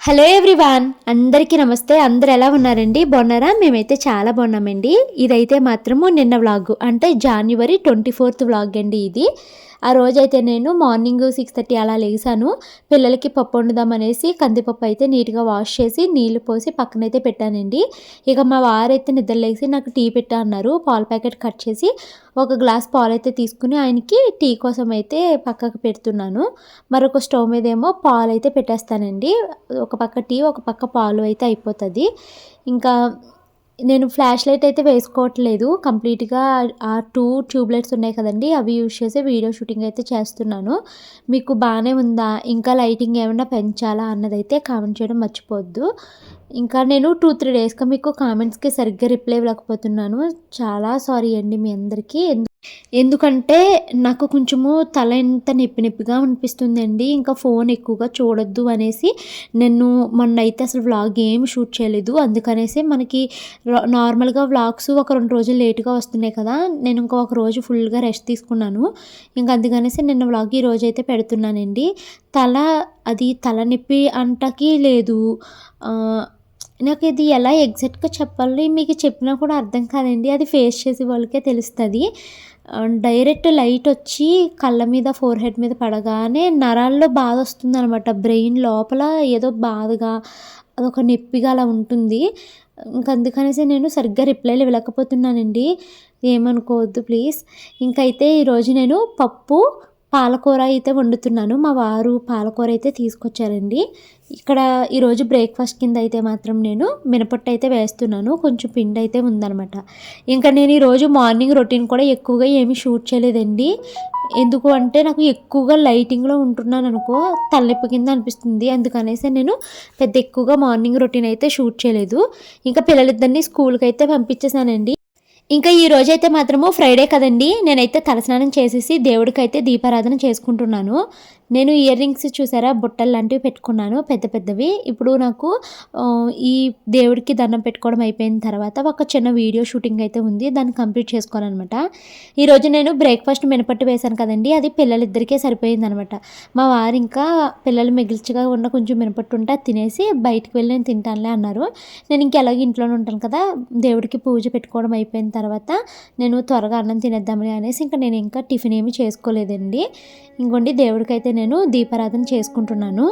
Hello everyone అందరికీ నమస్తే. అందరు ఎలా ఉన్నారండి? బాగున్నారా? మేమైతే చాలా బాగున్నామండి. ఇదైతే మాత్రము నిన్న వ్లాగ్ అంటే జనవరి ట్వంటీ ఫోర్త్ వ్లాగ్ అండి ఇది. ఆ రోజైతే నేను మార్నింగ్ సిక్స్ థర్టీ అలా లేసాను. పిల్లలకి పప్పు వండుదాం అనేసి కందిపప్పు అయితే నీట్గా వాష్ చేసి నీళ్ళు పోసి పక్కనైతే పెట్టానండి. ఇక మా వారైతే నిద్రలేసి నాకు టీ పెట్టా అన్నారు. పాల ప్యాకెట్ కట్ చేసి ఒక గ్లాస్ పాలు అయితే తీసుకుని ఆయనకి టీ కోసం అయితే పక్కకు పెడుతున్నాను. మరొక స్టవ్ మీద ఏమో పాలు అయితే పెట్టేస్తానండి. ఒక పక్క టీ ఒక పక్క పాలు అయితే అయిపోతుంది. ఇంకా నేను ఫ్లాష్ లైట్ అయితే వేసుకోవట్లేదు. కంప్లీట్గా ఆ టూ ట్యూబ్ లైట్స్ ఉన్నాయి కదండి అవి యూజ్ చేసి వీడియో షూటింగ్ అయితే చేస్తున్నాను. మీకు బాగానే ఉందా? ఇంకా లైటింగ్ ఏమైనా పెంచాలా అన్నదైతే కామెంట్ చేయడం మర్చిపోవద్దు. ఇంకా నేను టూ త్రీ డేస్గా మీకు కామెంట్స్కి సరిగ్గా రిప్లై ఇవ్వలేకపోతున్నాను. చాలా సారీ అండి మీ అందరికీ. ఎందుకంటే నాకు కొంచెము తల ఎంత నొప్పి నొప్పిగా అనిపిస్తుందండి ఇంకా ఫోన్ ఎక్కువగా చూడొద్దు అనేసి నేను మొన్న అయితే అసలు వ్లాగ్ ఏం షూట్ చేయలేదు. అందుకనేసి మనకి నార్మల్గా వ్లాగ్స్ ఒక రెండు రోజులు లేట్గా వస్తున్నాయి కదా నేను ఇంకా ఒక రోజు ఫుల్గా రెస్ట్ తీసుకున్నాను. ఇంకా అందుకనేసి నిన్న వ్లాగ్ ఈ రోజు అయితే పెడుతున్నానండి. తల అది తలనొప్పి అంటకి లేదు. నాకు ఇది ఎలా ఎగ్జాక్ట్గా చెప్పాలి? మీకు చెప్పినా కూడా అర్థం కాదండి. అది ఫేస్ చేసే వాళ్ళకే తెలుస్తుంది. డైరెక్ట్ లైట్ వచ్చి కళ్ళ మీద ఫోర్ హెడ్ మీద పడగానే నరాల్లో బాధ వస్తుంది అనమాట బ్రెయిన్ లోపల ఏదో బాధగా అదొక నొప్పిగా అలా ఉంటుంది. ఇంకా అందుకనేసి నేను సరిగ్గా రిప్లైలు ఇవ్వలేకపోతున్నానండి ఏమనుకోవద్దు ప్లీజ్ ఇంకైతే ఈరోజు నేను పప్పు పాలకూర అయితే వండుతున్నాను. మా వారు పాలకూర అయితే తీసుకొచ్చారండి. ఇక్కడ ఈరోజు బ్రేక్ఫాస్ట్ కింద అయితే మాత్రం నేను మినపట్టు అయితే వేస్తున్నాను. కొంచెం పిండి అయితే ఉందనమాట ఇంకా నేను ఈరోజు మార్నింగ్ రొటీన్ కూడా ఎక్కువగా ఏమీ షూట్ చేయలేదండి. ఎందుకు అంటే నాకు ఎక్కువగా లైటింగ్లో ఉంటున్నాను అనుకో తలనొప్పి కింద అనిపిస్తుంది. అందుకనేసి నేను పెద్ద ఎక్కువగా మార్నింగ్ రొటీన్ అయితే షూట్ చేయలేదు. ఇంకా పిల్లలిద్దరిని స్కూల్కి అయితే పంపించేశానండి ఇంకా ఈ రోజైతే మాత్రము ఫ్రైడే కదండి. నేనైతే తలస్నానం చేసేసి దేవుడికి అయితే దీపారాధన చేసుకుంటున్నాను. నేను ఇయర్ రింగ్స్ చూసారా? బుట్టలు లాంటివి పెట్టుకున్నాను పెద్ద పెద్దవి. ఇప్పుడు నాకు ఈ దేవుడికి దండం పెట్టుకోవడం అయిపోయిన తర్వాత ఒక చిన్న వీడియో షూటింగ్ అయితే ఉంది. దాన్ని కంప్లీట్ చేసుకోవాలన్నమాట. ఈరోజు నేను బ్రేక్ఫాస్ట్ మినపట్టు వేశాను కదండి. అది పిల్లలిద్దరికే సరిపోయింది అనమాట మా వారు ఇంకా పిల్లలు మిగిల్చిగా ఉన్న కొంచెం మినపట్టు ఉంటే అది తినేసి బయటకు వెళ్ళి నేను తింటానులే అన్నారు. నేను ఇంకెలాగో ఇంట్లోనే ఉంటాను కదా దేవుడికి పూజ పెట్టుకోవడం అయిపోయిన తర్వాత నేను త్వరగా అన్నం తినేద్దామని అనేసి ఇంకా నేను ఇంకా టిఫిన్ ఏమీ చేసుకోలేదండి. ఇంకోండి దేవుడికి అయితే నేను దీపారాధన చేసుకుంటున్నాను.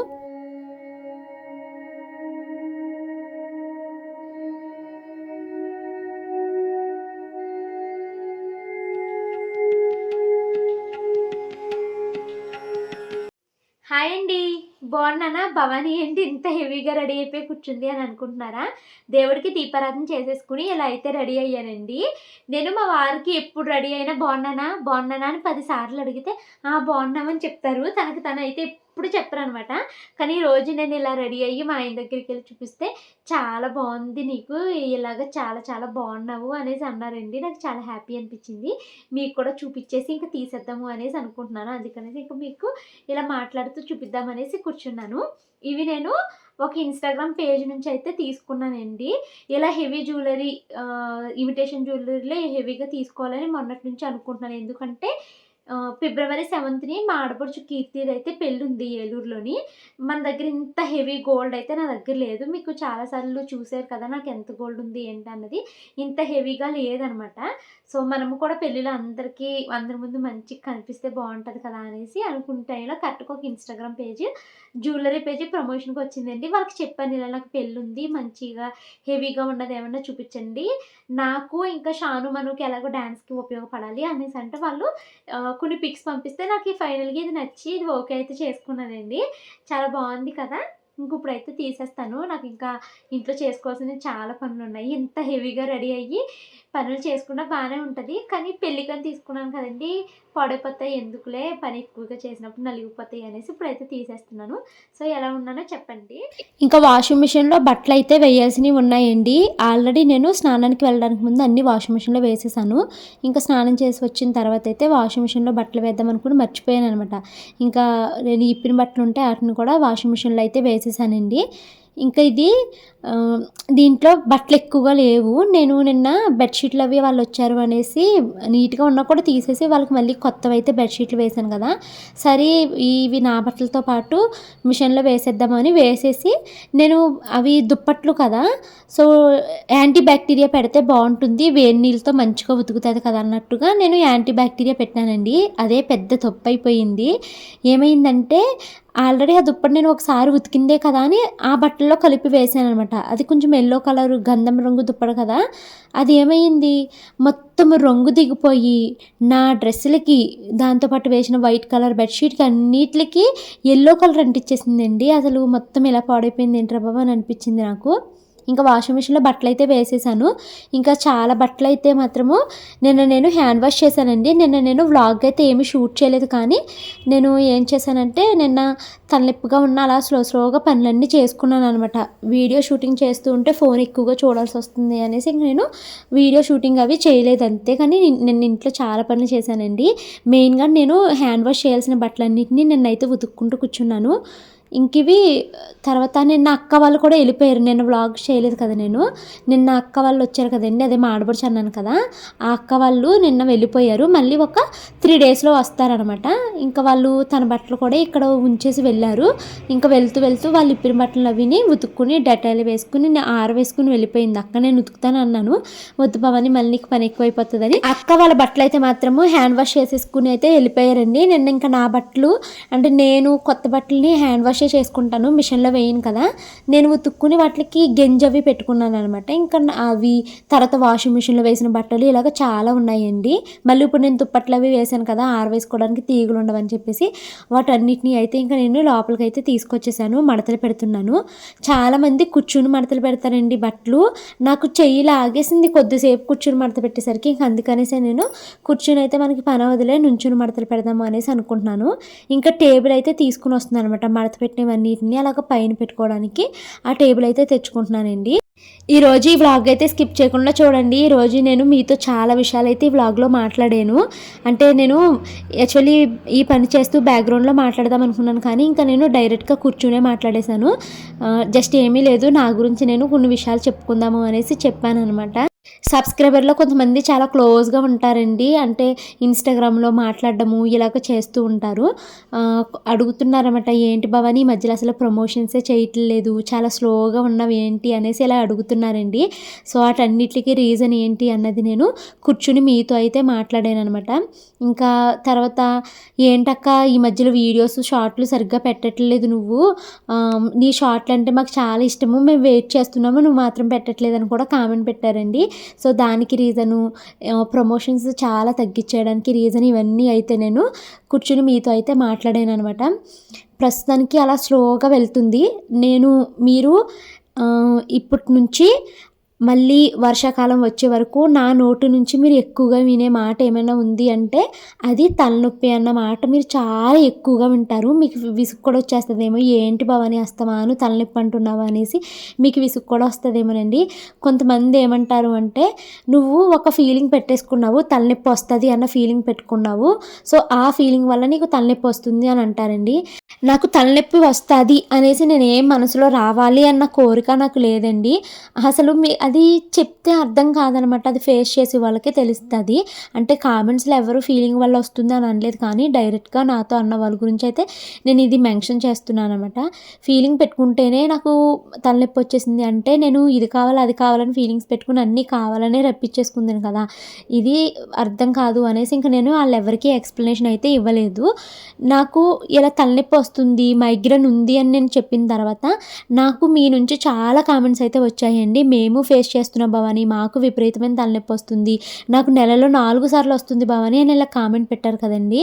హాయ్ అండి. బాగున్నానా? భవానీ ఏంటి ఇంత హెవీగా రెడీ అయిపోయి కూర్చుంది అని అనుకుంటున్నారా? దేవుడికి దీపారాధన చేసేసుకుని ఇలా అయితే రెడీ అయ్యానండి. నేను మా వారికి ఎప్పుడు రెడీ అయినా బాగున్నానా? బాగున్నానా అని పదిసార్లు అడిగితే ఆ బాగున్నామని చెప్తారు. తనకి తను అయితే ఎప్పుడు చెప్పరు అనమాట కానీ ఈ రోజు నేను ఇలా రెడీ అయ్యి మా ఆయన దగ్గరికి వెళ్ళి చూపిస్తే చాలా బాగుంది నీకు ఇలాగ చాలా చాలా బాగున్నావు అనేసి అన్నారండి. నాకు చాలా హ్యాపీ అనిపించింది. మీకు కూడా చూపించేసి ఇంకా తీసేద్దాము అనేసి అనుకుంటున్నాను. అందుకనేసి ఇంకా మీకు ఇలా మాట్లాడుతూ చూపిద్దామనేసి కూర్చున్నాను. ఇవి నేను ఒక ఇన్స్టాగ్రామ్ పేజ్ నుంచి అయితే తీసుకున్నానండి. ఇలా హెవీ జ్యువెలరీ ఇమిటేషన్ జ్యువెలరీలో హెవీగా తీసుకోవాలని మొన్నటి నుంచి అనుకుంటున్నాను. ఎందుకంటే ఫిబ్రవరి సెవెంత్ని మా ఆడపడుచు కీర్తిది అయితే పెళ్ళి ఉంది ఏలూరులోని. మన దగ్గర ఇంత హెవీ గోల్డ్ అయితే నా దగ్గర లేదు. మీకు చాలాసార్లు చూసారు కదా నాకు ఎంత గోల్డ్ ఉంది ఏంటి అన్నది. ఇంత హెవీగా లేదనమాట. సో మనము కూడా పెళ్ళిలో అందరికీ అందరి ముందు మంచిగా కనిపిస్తే బాగుంటుంది కదా అనేసి అనుకుంటే కరెక్ట్గా ఒక ఇన్స్టాగ్రామ్ పేజ్ జ్యువెలరీ పేజీ ప్రమోషన్కి వచ్చిందండి. వాళ్ళకి చెప్పాను ఇలా నాకు పెళ్ళి ఉంది మంచిగా హెవీగా ఉన్నది ఏమన్నా చూపించండి. నాకు ఇంకా షాను మనకి ఎలాగో డ్యాన్స్కి ఉపయోగపడాలి అనేసి అంటే వాళ్ళు కొన్ని పిక్స్ పంపిస్తే నాకు ఈ ఫైనల్గా ఇది నచ్చి ఇది ఓకే అయితే చేసుకున్నానండి. చాలా బాగుంది కదా. ఇంక ఇప్పుడైతే తీసేస్తాను. నాకు ఇంకా ఇంట్లో చేసుకోవాల్సిన చాలా పనులు ఉన్నాయి ఇంత హెవీగా రెడీ అయ్యి పనులు చేసుకున్నా బాగానే ఉంటుంది. కానీ పెళ్ళికని తీసుకున్నాను కదండి. పాడైపోతాయి ఎందుకులే? పని ఎక్కువగా చేసినప్పుడు నలిగిపోతాయి అనేసి ఇప్పుడైతే తీసేస్తున్నాను. సో ఎలా ఉన్నానో చెప్పండి. ఇంకా వాషింగ్ మిషన్లో బట్టలు అయితే వేయాల్సినవి ఉన్నాయండి. ఆల్రెడీ నేను స్నానానికి వెళ్ళడానికి ముందు అన్ని వాషింగ్ మిషన్లో వేసేసాను. ఇంకా స్నానం చేసి వచ్చిన తర్వాత అయితే వాషింగ్ మిషన్లో బట్టలు వేద్దాం అనుకుని మర్చిపోయాను అనమాట ఇంకా నేను ఇప్పిన బట్టలు ఉంటే వాటిని కూడా వాషింగ్ మిషన్లో అయితే వేసేసానండి. ఇంకా ఇది దీంట్లో బట్టలు ఎక్కువగా లేవు. నేను నిన్న బెడ్షీట్లు అవి వాళ్ళు వచ్చారు అనేసి నీట్గా ఉన్నా కూడా తీసేసి వాళ్ళకి మళ్ళీ కొత్తవి అయితే బెడ్షీట్లు వేసాను కదా. సరే ఇవి నా బట్టలతో పాటు మిషన్లో వేసేద్దామని వేసేసి నేను అవి దుప్పట్లు కదా సో యాంటీ బ్యాక్టీరియా పెడితే బాగుంటుంది. వేడి నీళ్ళతో మంచిగా ఉతుకుతుంది కదా అన్నట్టుగా నేను యాంటీ బ్యాక్టీరియా పెట్టానండి. అదే పెద్ద తప్పు అయిపోయింది ఏమైందంటే ఆల్రెడీ ఆ దుప్పటి నేను ఒకసారి ఉతికిందే కదా అని ఆ బట్టల్లో కలిపి వేసాను అనమాట అది కొంచెం ఎల్లో కలర్ గంధం రంగు దుప్పటి కదా. అది ఏమైంది? మొత్తం రంగు దిగిపోయి నా డ్రెస్సులకి దాంతోపాటు వేసిన వైట్ కలర్ బెడ్షీట్కి అన్నిటికి ఎల్లో కలర్ అంటించేసిందండి అసలు మొత్తం ఇలా పాడైపోయింది ఏంట్రా బాబా అని అనిపించింది నాకు. ఇంకా వాషింగ్ మిషన్లో బట్టలు అయితే వేసేసాను. ఇంకా చాలా బట్టలు అయితే మాత్రము నిన్న నేను హ్యాండ్ వాష్ చేశానండి. నిన్న నేను వ్లాగ్ అయితే ఏమీ షూట్ చేయలేదు కానీ నేను ఏం చేశానంటే నిన్న తలనొప్పిగా ఉన్న అలా స్లో స్లోగా పనులన్నీ చేసుకున్నాను అనమాట వీడియో షూటింగ్ చేస్తూ ఉంటే ఫోన్ ఎక్కువగా చూడాల్సి వస్తుంది అనేసి ఇంక నేను వీడియో షూటింగ్ అవి చేయలేదు అంతే కానీ నేను ఇంట్లో చాలా పనులు చేశానండి. మెయిన్గా నేను హ్యాండ్ వాష్ చేయాల్సిన బట్టలన్నింటినీ నిన్నైతే ఉతుక్కుంటూ కూర్చున్నాను. ఇంక ఇవి తర్వాత నిన్న అక్క వాళ్ళు కూడా వెళ్ళిపోయారు. నిన్న వ్లాగ్ చేయలేదు కదా నేను. నిన్న అక్క వాళ్ళు వచ్చారు కదండి అదే మాడబడుచు అన్నాను కదా. ఆ అక్క వాళ్ళు నిన్న వెళ్ళిపోయారు. మళ్ళీ ఒక త్రీ డేస్లో వస్తారనమాట. ఇంకా వాళ్ళు తన బట్టలు కూడా ఇక్కడ ఉంచేసి వెళ్ళారు. ఇంకా వెళ్తూ వెళ్తూ వాళ్ళు ఇప్పిన బట్టలు అవిని ఉతుక్కుని డెటాయిల్ వేసుకుని నేను ఆరవేసుకుని వెళ్ళిపోయింది. అక్క నేను ఉతుకుతాను అన్నాను. వద్దు భవాని మళ్ళీ నీకు పని ఎక్కువైపోతుందని. అక్క వాళ్ళ బట్టలు అయితే మాత్రము హ్యాండ్ వాష్ చేసేసుకుని అయితే వెళ్ళిపోయారండి. నిన్న ఇంకా నా బట్టలు అంటే నేను కొత్త బట్టలని హ్యాండ్ వాష్ చేసుకుంటాను మిషన్లో వేయను కదా. నేను ఉతుక్కుని వాటికి గెంజి అవి పెట్టుకున్నాను అనమాట ఇంకా అవి తర్వాత వాషింగ్ మిషన్లో వేసిన బట్టలు ఇలాగ చాలా ఉన్నాయండి. మళ్ళీ ఇప్పుడు నేను దుప్పట్లు అవి వేసాను కదా ఆరవేసుకోవడానికి తీగులు ఉండవని చెప్పేసి వాటన్నిటిని అయితే ఇంకా నేను లోపలికి అయితే తీసుకొచ్చేసాను మడతలు పెడుతున్నాను. చాలామంది కూర్చుని మడతలు పెడతారండి బట్టలు. నాకు చెయ్యి లాగేసింది కొద్దిసేపు కూర్చుని మడత పెట్టేసరికి ఇంక అందుకనేసే నేను కూర్చుని అయితే మనకి పని వదిలే నుంచుని మడతలు పెడదాము అనేసి అనుకుంటున్నాను. ఇంకా టేబుల్ అయితే తీసుకుని వస్తుంది అనమాట మడత పెట్టినవన్నిటిని అలాగ పైన పెట్టుకోవడానికి ఆ టేబుల్ అయితే తెచ్చుకుంటున్నానండి. ఈ రోజు ఈ వ్లాగ్ అయితే స్కిప్ చేయకుండా చూడండి. ఈ రోజు నేను మీతో చాలా విషయాలు అయితే ఈ వ్లాగ్లో మాట్లాడాను. అంటే నేను యాక్చువల్లీ ఈ పని చేస్తూ బ్యాక్గ్రౌండ్లో మాట్లాడదాం అనుకున్నాను కానీ ఇంకా నేను డైరెక్ట్గా కూర్చునే మాట్లాడేశాను. జస్ట్ ఏమీ లేదు. నా గురించి నేను కొన్ని విషయాలు చెప్పుకుందాము అనేసి చెప్పాను అనమాట సబ్స్క్రైబర్లో కొంతమంది చాలా క్లోజ్గా ఉంటారండి. అంటే ఇన్స్టాగ్రామ్లో మాట్లాడడము ఇలాగ చేస్తూ ఉంటారు. అడుగుతున్నారన్నమాట ఏంటి భవాని ఈ మధ్యలో అసలు ప్రమోషన్సే చేయట్లేదు. చాలా స్లోగా ఉన్నావు ఏంటి? అనేసి ఇలా అడుగుతున్నారండి. సో వాటన్నిటికీ రీజన్ ఏంటి అన్నది నేను కూర్చుని మీతో అయితే మాట్లాడాను అనమాట ఇంకా తర్వాత ఏంటక్క ఈ మధ్యలో వీడియోస్ షార్ట్లు సరిగ్గా పెట్టట్లేదు నువ్వు? నీ షార్ట్లు అంటే మాకు చాలా ఇష్టము. మేము వెయిట్ చేస్తున్నాము. నువ్వు మాత్రం పెట్టట్లేదు అని కూడా కామెంట్ పెట్టారండి. సో దానికి రీజను ప్రమోషన్స్ చాలా తగ్గించేయడానికి రీజన్ ఇవన్నీ అయితే నేను కూర్చుని మీతో అయితే మాట్లాడాను అనమాట ప్రస్తుతానికి అలా స్లోగా వెళ్తుంది. నేను మీరు ఇప్పటి నుంచి మళ్ళీ వర్షాకాలం వచ్చే వరకు నా నోటి నుంచి మీరు ఎక్కువగా వినే మాట ఏమైనా ఉంది అంటే అది తలనొప్పి అన్న మాట మీరు చాలా ఎక్కువగా వింటారు. మీకు విసుగు కూడా వచ్చేస్తుందేమో ఏంటి భవాని అస్తమాను తలనొప్పి అంటున్నావు? అనేసి మీకు విసుగు కూడా వస్తుందేమోనండి. కొంతమంది ఏమంటారు అంటే నువ్వు ఒక ఫీలింగ్ పెట్టేసుకున్నావు తలనొప్పి వస్తుంది అన్న ఫీలింగ్ పెట్టుకున్నావు. సో ఆ ఫీలింగ్ వల్ల నీకు తలనొప్పి వస్తుంది అని అంటారండి. నాకు తలనొప్పి వస్తుంది అనేసి నేను ఏం మనసులో రావాలి అన్న కోరిక నాకు లేదండి. అసలు మీ అది చెప్తే అర్థం కాదనమాట. అది ఫేస్ చేసే వాళ్ళకే తెలుస్తుంది. అంటే కామెంట్స్లో ఎవరు ఫీలింగ్ వల్ల వస్తుంది అని అనలేదు కానీ డైరెక్ట్గా నాతో అన్న వాళ్ళ గురించి అయితే నేను ఇది మెన్షన్ చేస్తున్నాను అనమాట ఫీలింగ్ పెట్టుకుంటేనే నాకు తలనొప్పి వచ్చేసింది. అంటే నేను ఇది కావాలి అది కావాలని ఫీలింగ్స్ పెట్టుకుని అన్నీ కావాలనే రప్పించేసుకుందాను కదా. ఇది అర్థం కాదు అనేసి ఇంకా నేను వాళ్ళు ఎవరికీ ఎక్స్ప్లెనేషన్ అయితే ఇవ్వలేదు. నాకు ఇలా తలనొప్పి వస్తుంది మైగ్రేన్ ఉంది అని నేను చెప్పిన తర్వాత నాకు మీ నుంచి చాలా కామెంట్స్ అయితే వచ్చాయండి. మేము ఫేస్ చేస్తున్నావు భవాని మాకు విపరీతమైన తలనొప్పి వస్తుంది. నాకు నెలలో నాలుగు సార్లు వస్తుంది భవాని అని ఇలా కామెంట్ పెట్టారు కదండి.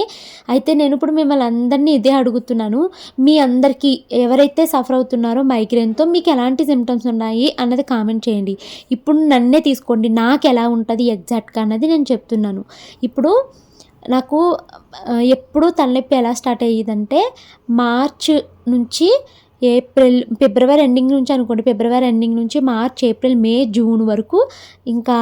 అయితే నేను ఇప్పుడు మిమ్మల్ని అందరినీ ఇదే అడుగుతున్నాను. మీ అందరికీ ఎవరైతే సఫర్ అవుతున్నారో మైగ్రేన్తో మీకు ఎలాంటి సిమ్టమ్స్ ఉన్నాయి అన్నది కామెంట్ చేయండి. ఇప్పుడు నన్నే తీసుకోండి. నాకు ఎలా ఉంటుంది ఎగ్జాక్ట్గా అన్నది నేను చెప్తున్నాను. ఇప్పుడు నాకు ఎప్పుడు తలనొప్పి ఎలా స్టార్ట్ అయ్యేదంటే మార్చ్ నుంచి ఏప్రిల్ ఫిబ్రవరి ఎండింగ్ నుంచి అనుకోండి ఫిబ్రవరి ఎండింగ్ నుంచి మార్చ్ ఏప్రిల్ మే జూన్ వరకు ఇంకా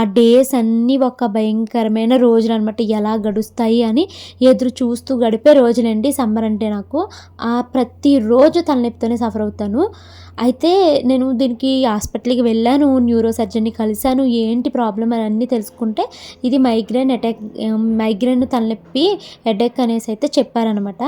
ఆ డేస్ అన్నీ ఒక భయంకరమైన రోజులు అనమాట ఎలా గడుస్తాయి అని ఎదురు చూస్తూ గడిపే రోజులండి సమ్మర్ అంటే నాకు. ఆ ప్రతిరోజు తలనొప్పితోనే సఫర్ అవుతాను. అయితే నేను దీనికి హాస్పిటల్కి వెళ్ళాను న్యూరో సర్జన్ని కలిశాను. ఏంటి ప్రాబ్లం అని అన్నీ తెలుసుకుంటే ఇది మైగ్రేన్ అటాక్ మైగ్రేన్ తలనొప్పి హెడేక్ అనేసి అయితే చెప్పారనమాట.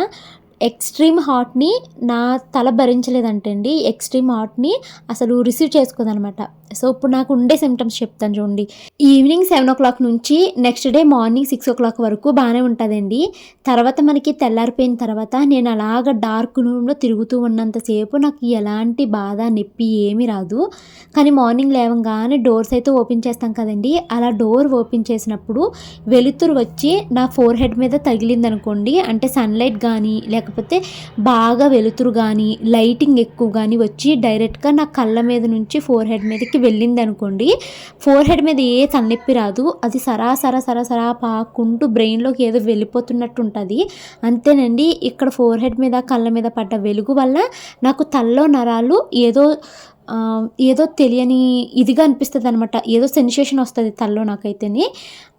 ఎక్స్ట్రీమ్ హాట్ని నా తల భరించలేదంటండి. ఎక్స్ట్రీమ్ హాట్ని అసలు రిసీవ్ చేసుకోదనమాట. సో ఇప్పుడు నాకు ఉండే సిమ్టమ్స్ చెప్తాను చూడండి. ఈవినింగ్ సెవెన్ ఓ క్లాక్ నుంచి next day morning six o'clock వరకు బాగానే ఉంటుందండి. తర్వాత మనకి తెల్లారిపోయిన తర్వాత నేను అలాగ డార్క్ రూమ్లో తిరుగుతూ ఉన్నంతసేపు నాకు ఎలాంటి బాధ నొప్పి ఏమీ రాదు. కానీ మార్నింగ్ లేవగానే డోర్స్ అయితే ఓపెన్ చేస్తాం కదండి. అలా డోర్ ఓపెన్ చేసినప్పుడు వెలుతురు వచ్చి నా ఫోర్ హెడ్ మీద తగిలింది అనుకోండి అంటే సన్లైట్ కానీ లేకపోతే బాగా వెలుతురు కానీ లైటింగ్ ఎక్కువ కానీ వచ్చి డైరెక్ట్గా నా కళ్ళ మీద నుంచి ఫోర్ హెడ్ మీదకి వెళ్ళింది అనుకోండి ఫోర్ హెడ్ మీద ఏ తలనొప్పి రాదు. అది సరా సరా సరా సరా పాకుంటూ బ్రెయిన్లోకి ఏదో వెళ్ళిపోతున్నట్టు ఉంటుంది అంతేనండి ఇక్కడ ఫోర్ హెడ్ మీద కళ్ళ మీద పడ్డ వెలుగు వల్ల నాకు తల్లో నరాలు ఏదో ఏదో తెలియని ఇదిగా అనిపిస్తుంది అనమాట ఏదో సెన్సేషన్ వస్తుంది తల్లో నాకైతేనే.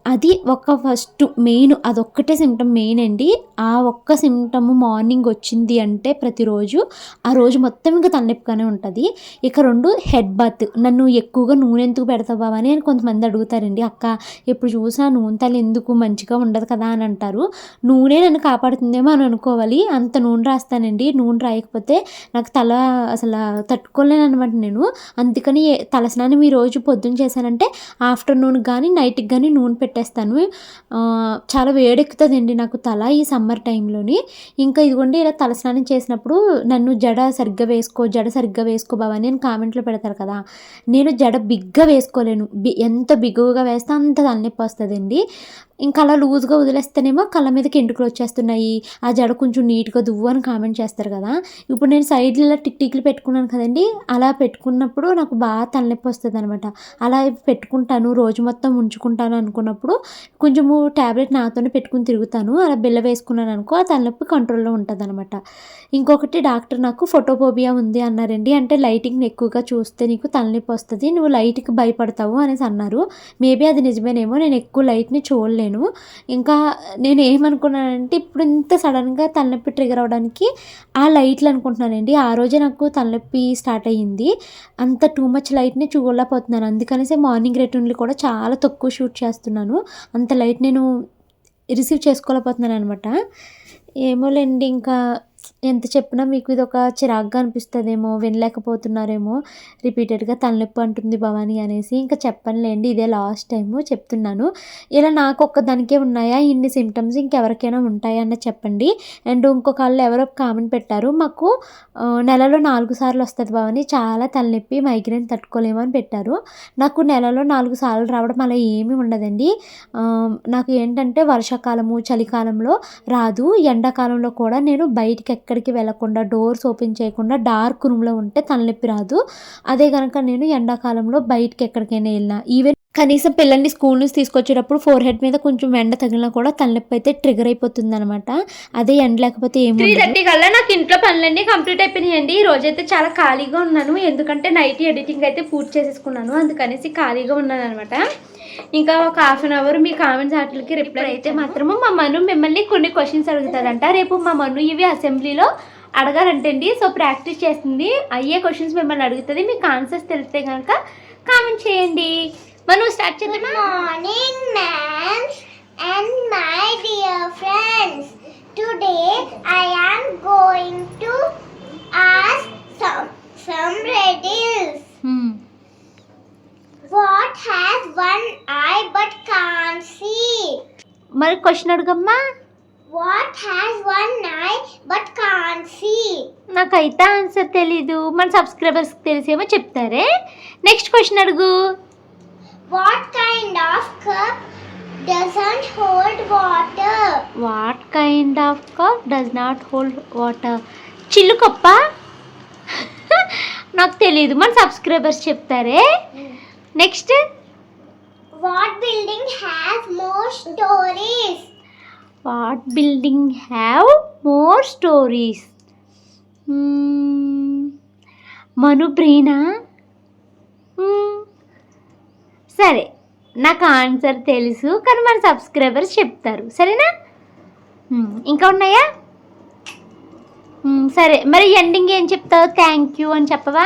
అది ఒక ఫస్ట్ మెయిన్ అదొక్కటే సిమ్టమ్ మెయిన్ అండి. ఆ ఒక్క సిమ్టమ్ మార్నింగ్ వచ్చింది అంటే ప్రతిరోజు ఆ రోజు మొత్తం ఇంకా తలనొప్పిగానే ఉంటుంది. ఇక రెండు హెడ్ బాత్ నన్ను ఎక్కువగా నూనె ఎందుకు పెడతావా అని అని కొంతమంది అడుగుతారండి. అక్క ఎప్పుడు చూసినా నూనె తల ఎందుకు మంచిగా ఉండదు కదా అని అంటారు. నూనె నన్ను కాపాడుతుందేమో అని అనుకోవాలి. అంత నూనె రాస్తానండి. నూనె రాయకపోతే నాకు తల అసలు తట్టుకోలేను అనమాట నేను. అందుకని తలస్నానం ఈ రోజు పొద్దున్న చేశానంటే ఆఫ్టర్నూన్ కానీ నైట్కి కానీ నూనె పెట్టేస్తాను. చాలా చాలా వేడెక్కుతుందండి నాకు తల ఈ సమ్మర్ టైంలోని. ఇంకా ఇదిగోండి ఇలా తలస్నానం చేసినప్పుడు నన్ను జడ సరిగ్గా వేసుకో జడ సరిగ్గా వేసుకో బావా నేను కామెంట్లో పెడతారు కదా. నేను జడ బిగ్గా వేసుకోలేను. బి ఎంత బిగువుగా వేస్తే అంత తలనొప్పి వస్తుందండి. ఇంకా అలా లూజ్గా వదిలేస్తేనేమో కళ్ళ మీదకి ఎంటుకలు వచ్చేస్తున్నాయి. ఆ జడ కొంచెం నీట్గా దువ్వు అని కామెంట్ చేస్తారు కదా. ఇప్పుడు నేను సైడ్లో ఇలా టిక్ టిక్లు పెట్టుకున్నాను కదండి. అలా పెట్టుకున్నప్పుడు నాకు బాగా తలనొప్పి వస్తుంది అనమాట అలా పెట్టుకుంటాను రోజు మొత్తం ఉంచుకుంటాను అనుకున్నప్పుడు కొంచెము ట్యాబ్లెట్ నాతోనే పెట్టుకుని తిరుగుతాను. అలా బిల్ల వేసుకున్నాను అనుకో ఆ తలనొప్పి కంట్రోల్లో ఉంటుంది అనమాట ఇంకొకటి డాక్టర్ నాకు ఫోటోపోబియా ఉంది అన్నారండి. అంటే లైటింగ్ ఎక్కువగా చూస్తే నీకు తలనొప్పి వస్తుంది నువ్వు లైట్కి భయపడతావు అనేసి అన్నారు. మేబీ అది నిజమేనేమో నేను ఎక్కువ లైట్ని చూడలేను. ఇంకా నేను ఏమనుకున్నానంటే ఇప్పుడు ఇంత సడన్గా తలనొప్పి ట్రిగర్ అవ్వడానికి ఆ లైట్లు అనుకుంటున్నానండి. ఆ రోజే నాకు తలనొప్పి స్టార్ట్ అయ్యింది. అంత టూ మచ్ లైట్ని చూడలేకపోతున్నాను. అందుకనేసి మార్నింగ్ రెట్యూన్లు కూడా చాలా తక్కువ షూట్ చేస్తున్నాను. అంత లైట్ నేను రిసీవ్ చేసుకోలేకపోతున్నాను అనమాట ఏమోలేండి ఇంకా ఎంత చెప్పినా మీకు ఇది ఒక చిరాగ్గా అనిపిస్తుందేమో వినలేకపోతున్నారేమో రిపీటెడ్గా తలనొప్పి అంటుంది భవాని అనేసి. ఇంకా చెప్పనులేండి ఇదే లాస్ట్ టైము చెప్తున్నాను. ఇలా నాకు ఒక్కదానికే ఉన్నాయా ఇన్ని సిమ్టమ్స్ ఇంకెవరికైనా ఉంటాయా అన్న చెప్పండి. అండ్ ఇంకొక వాళ్ళు ఎవరో కామెంట్ పెట్టారు మాకు నెలలో నాలుగు సార్లు వస్తుంది భవాని చాలా తలనొప్పి మైగ్రేన్ తట్టుకోలేము అని పెట్టారు. నాకు నెలలో నాలుగు సార్లు రావడం అలా ఏమీ ఉండదండి. నాకు ఏంటంటే వర్షాకాలము చలికాలంలో రాదు ఎండాకాలంలో కూడా నేను బయటికి ఎక్కడికి వెళ్ళకుండా డోర్స్ ఓపెన్ చేయకుండా డార్క్ రూమ్లో ఉంటే తలనొప్పి రాదు. అదే కనుక నేను ఎండాకాలంలో బయటికి ఎక్కడికైనా వెళ్ళినా ఈవెన్ కనీసం పిల్లల్ని స్కూల్ నుంచి తీసుకొచ్చేటప్పుడు ఫోర్ హెడ్ మీద కొంచెం ఎండ తగిలినా కూడా తలనొప్పి అయితే ట్రిగర్ అయిపోతుంది అనమాట అదే ఎండ లేకపోతే త్రీ ఏమి థర్టీ కల్లా నాకు ఇంట్లో పనులన్నీ కంప్లీట్ అయిపోయినాయండి. ఈ రోజైతే చాలా ఖాళీగా ఉన్నాను. ఎందుకంటే నైట్ ఎడిటింగ్ అయితే పూర్తి చేసేసుకున్నాను. అందుకనేసి ఖాళీగా ఉన్నాను అనమాట ఇంకా ఒక హాఫ్ అన్ అవర్ మీ కామెంట్స్ వాటికి రిప్లై అయితే మాత్రము మా మను మిమ్మల్ని కొన్ని క్వశ్చన్స్ అడుగుతారంట. రేపు మా మను ఇవి అసెంబ్లీలో అడగాలంటండి. సో ప్రాక్టీస్ చేస్తుంది. అయ్యే క్వశ్చన్స్ మిమ్మల్ని అడుగుతుంది. మీకు ఆన్సర్స్ తెలిస్తే కనుక కామెంట్ చేయండి. మనం స్టార్ట్ చేద్దామా? morning, ma'ams and my dear friends. Today I am going to ask some some riddles. What has one eye but can't see? మరి క్వశ్చన్ అడుగమ్మా. What has one eye but can't see? నాకైతే answer తెలీదు. మన సబ్స్క్రైబర్స్కి తెలిసేమో చెప్తారే. Next question అడుగు. What kind of cup doesn't hold water? What kind of cup does not hold water చిల్లు కప్ప? నాకు తెలియదు మన subscribers చెప్తారే. Next What building has more stories? What building have more stories Hmm, Manu మ్మ్. సరే నాకు answer తెలుసు కానీ మన సబ్స్క్రైబర్స్ చెప్తారు. సరేనా? మ్మ్. ఇంకా ఉన్నాయా? మ్మ్, సరే మరి ఎండింగ్ ఏం చెప్తావు? థ్యాంక్ యూ అని చెప్పవా.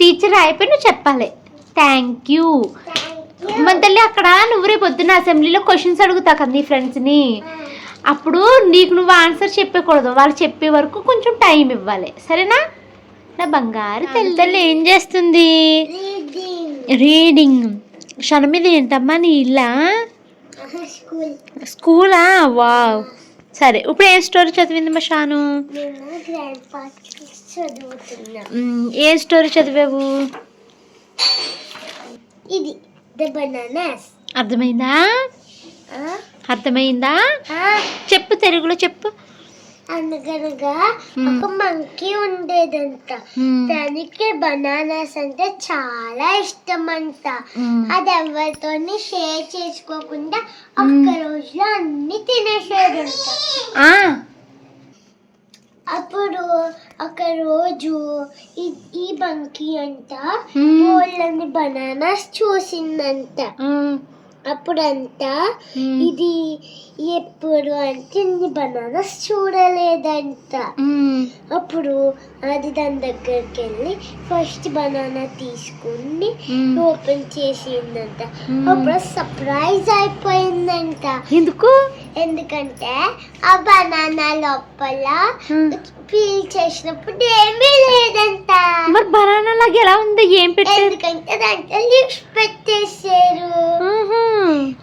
టీచర్ అయిపోయి నువ్వు చెప్పాలి. Thank you. మన తల్లి అక్కడ నువ్వు రేపు పొద్దున్న అసెంబ్లీలో క్వశ్చన్స్ అడుగుతావు కదా నీ ఫ్రెండ్స్ని అప్పుడు నీకు నువ్వు ఆన్సర్ చెప్పకూడదు. వాళ్ళు చెప్పే వరకు కొంచెం టైం ఇవ్వాలి. సరేనా? నా బంగారు తల్లి తల్లి ఏం చేస్తుంది. రీడింగ్ క్షణ మీద ఏంటమ్మా నీ ఇల్లా. స్కూలా? వావ్. సరే ఇప్పుడు ఏం స్టోరీ చదివింది మా షాను? ఏ స్టోరీ చదివావు? ఇది ద బనానాస్. అర్థమైందా? అర్థమైందా? చెప్పు తెలుగులో చెప్పు. అనగనగా Hmm. ఒక మంకీ ఉండేదంట. దానికి బనానాస్ అంటే చాలా ఇష్టం అంట. అది ఎవరితోని షేర్ చేసుకోకుండా ఒక్క రోజులో అన్ని తినేసేదంట. అప్పుడు ఒక రోజు ఈ- బంకి అంట. బోళ్ళని బనానాస్ చూసిందంట అప్పుడంట. ఇది ఎప్పుడు అంటే ఇన్ని బనానాస్ చూడలేదంట అప్పుడు అది దాని దగ్గరికి వెళ్ళి ఫస్ట్ బనానా తీసుకుని. ఓపెన్ చేసిందంట. అప్పుడు సర్ప్రైజ్ అయిపోయిందంట ఎందుకు ఎందుకంటే ఆ బనానా లోపల. పీల్ చేసినప్పుడు ఏమీ లేదంట. మరి బనానా లాగా ఎలా ఉంది? ఏం పెట్టారు? ఎందుకంటే దాంట్లో పెట్టేశారు.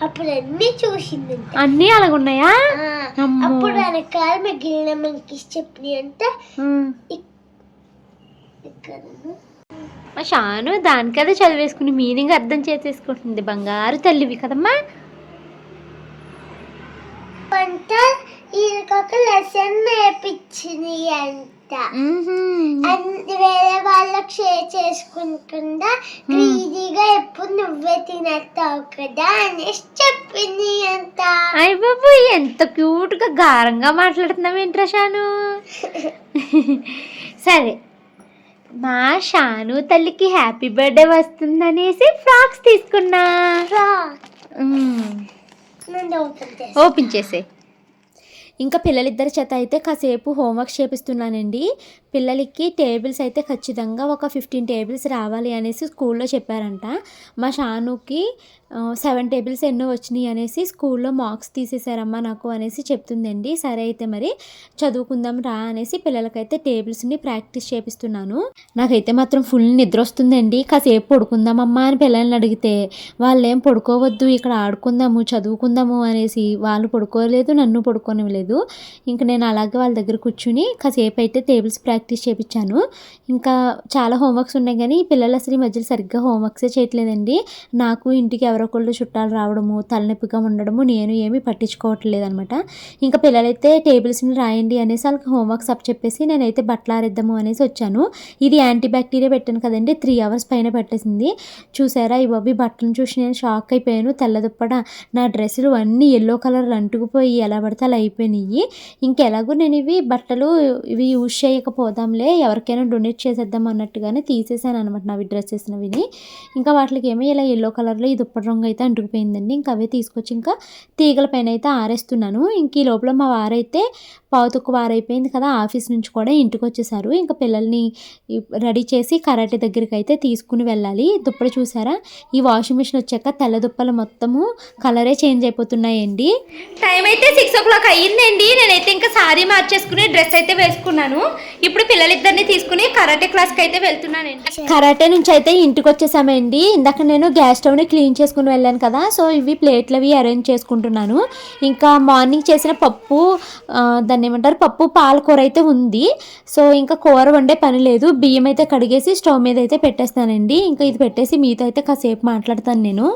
అప్పుడు అన్ని చూసిందంట. అన్నీ అలాగున్నాయా? ఆ, అమ్మో. అప్పుడు వెనకాల మిగిలిన మనకి చెప్పి అంటే. ఇక్కడ మా షాను దానికదే చదివేసుకుని మీనింగ్ అర్థం చేసేసుకుంటుంది. బంగారు తల్లివి కదమ్మా. పంట ఈయనకొక లెసన్ నేర్పించింది అంట. వేరే వాళ్ళకి షేర్ చేసుకుంటుందా? గ్రీడీగా ఎప్పుడు నువ్వే తినేస్తావు కదా అనేసి చెప్పింది అంట. అయ్య బాబు ఎంత క్యూట్గా గారంగా మాట్లాడుతున్నావు ఏంట్రా షాను? సరే. మా షాను తల్లికి హ్యాపీ బర్త్డే వస్తుందనేసి ఫ్రాక్స్ తీసుకున్నా. ఓపెన్ చేసే. ఇంకా పిల్లలిద్దరి చేత అయితే కాసేపు హోంవర్క్ చేపిస్తున్నానండి. పిల్లలకి టేబుల్స్ అయితే ఖచ్చితంగా ఒక ఫిఫ్టీన్ టేబుల్స్ రావాలి అనేసి స్కూల్లో చెప్పారంట. మా షానుకి సెవెన్ టేబుల్స్ ఎన్నో వచ్చినాయి అనేసి స్కూల్లో మార్క్స్ తీసేశారమ్మా నాకు అనేసి చెప్తుందండి. సరే అయితే మరి చదువుకుందాం రా అనేసి పిల్లలకైతే టేబుల్స్ని ప్రాక్టీస్ చేపిస్తున్నాను. నాకైతే మాత్రం ఫుల్ నిద్ర వస్తుందండి. కాసేపు పడుకుందామమ్మా అని పిల్లల్ని అడిగితే వాళ్ళేం పడుకోవద్దు ఇక్కడ ఆడుకుందాము చదువుకుందాము అనేసి వాళ్ళు పడుకోలేదు నన్ను పడుకోనివ్వలేదు. ఇంకా నేను అలాగే వాళ్ళ దగ్గర కూర్చుని కాసేపు అయితే టేబుల్స్ ప్రాక్టీస్ ప్రాక్టీస్ చేపించాను. ఇంకా చాలా హోంవర్క్స్ ఉన్నాయి కానీ పిల్లలు అసలు ఈ మధ్యలో సరిగ్గా హోంవర్క్సే చేయట్లేదండి. నాకు ఇంటికి ఎవరొకళ్ళు చుట్టాలు రావడము తలనొప్పిగా ఉండడము నేను ఏమీ పట్టించుకోవట్లేదు అనమాట ఇంకా పిల్లలైతే టేబుల్స్ని రాయండి అనేసి వాళ్ళకి హోంవర్క్స్ అప్ చెప్పేసి నేనైతే బట్టలు ఆరేద్దాము అనేసి వచ్చాను. ఇది యాంటీ బ్యాక్టీరియా పెట్టాను కదండి త్రీ అవర్స్ పైన పెట్టేసింది. చూసారా ఈ బాబీ బట్టలను చూసి నేను షాక్ అయిపోయాను. తెల్లదుప్పడ నా డ్రెస్సులు అన్నీ ఎల్లో కలర్ అంటుకుపోయి ఎలా పడితే అలా అయిపోయినాయి. ఇంకెలాగో నేను ఇవి బట్టలు ఇవి యూజ్ పోదాంలే ఎవరికైనా డొనేట్ చేసేద్దాం అన్నట్టుగానే తీసేసాను అనమాట నావి డ్రెస్సెస్ నవిని ఇంకా వాటికి ఏమో ఇలా ఎల్లో కలర్లో ఈ దుప్పటి రంగు అయితే అంటుకుపోయిందండి. ఇంకా అవే తీసుకొచ్చి ఇంకా తీగల పైన అయితే ఆరేస్తున్నాను. ఇంక ఈ లోపల మా వారైతే పావుతుక్కు వారైపోయింది కదా ఆఫీస్ నుంచి కూడా ఇంటికి వచ్చేసారు ఇంకా పిల్లల్ని రెడీ చేసి కరాటే దగ్గరికి అయితే తీసుకుని వెళ్ళాలి. దుప్పటి చూసారా? ఈ వాషింగ్ మిషన్ వచ్చాక తెల్ల దుప్పలు మొత్తము కలరే చేంజ్ అయిపోతున్నాయండి. టైం అయితే సిక్స్ ఓ క్లాక్ అయ్యిందండి. నేనైతే ఇంకా సారీ మార్చేసుకుని డ్రెస్ అయితే వేసుకున్నాను. ఇప్పుడు ఇప్పుడు పిల్లలిద్దరిని తీసుకుని కరాటే క్లాస్కి అయితే వెళ్తున్నానండి. కరాటే నుంచి అయితే ఇంటికి వచ్చేసామండి. ఇందాక నేను గ్యాస్ స్టవ్ని క్లీన్ చేసుకుని వెళ్ళాను కదా సో ఇవి ప్లేట్లు అవి అరేంజ్ చేసుకుంటున్నాను. ఇంకా మార్నింగ్ చేసిన పప్పు దాన్ని ఏమంటారు పప్పు పాలకూర అయితే ఉంది. సో ఇంకా కూర వండే పని లేదు. బియ్యం అయితే కడిగేసి స్టవ్ మీద అయితే పెట్టేస్తానండి ఇంకా ఇది పెట్టేసి మీతో అయితే కాసేపు మాట్లాడతాను నేను.